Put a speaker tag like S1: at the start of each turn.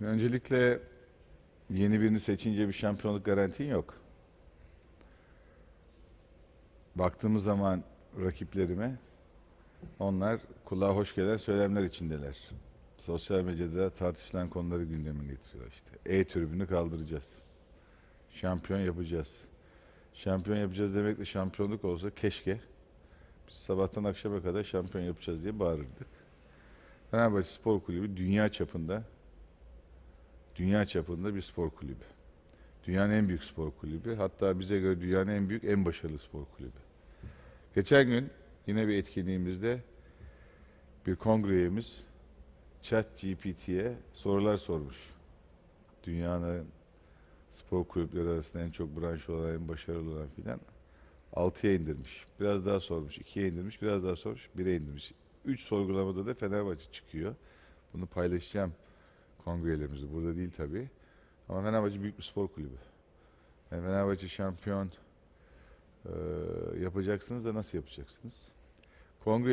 S1: Şimdi öncelikle yeni birini seçince bir şampiyonluk garantin yok. Baktığımız zaman rakiplerime onlar kulağa hoş gelen söylemler içindeler. Sosyal medyada tartışılan konuları gündeme getiriyorlar işte. E-tribünü kaldıracağız. Şampiyon yapacağız. Şampiyon yapacağız demek de şampiyonluk olsa keşke biz sabahtan akşama kadar şampiyon yapacağız diye bağırırdık. Fenerbahçe Spor Kulübü dünya çapında dünya çapında bir spor kulübü. Dünyanın en büyük spor kulübü. Hatta bize göre dünyanın en büyük, en başarılı spor kulübü. Geçen gün yine bir etkinliğimizde bir kongre üyemiz Chat GPT'ye sorular sormuş. Dünyanın spor kulüpleri arasında en çok branş olan, en başarılı olan filan. 6'ya indirmiş. Biraz daha sormuş. 2'ye indirmiş. Biraz daha sormuş. 1'e indirmiş. 3 sorgulamada da Fenerbahçe çıkıyor. Bunu paylaşacağım kongrelerimizde. Burada değil tabii. Ama Fenerbahçe büyük bir spor kulübü. Yani Fenerbahçe şampiyon eee, yapacaksınız da nasıl yapacaksınız? Kongre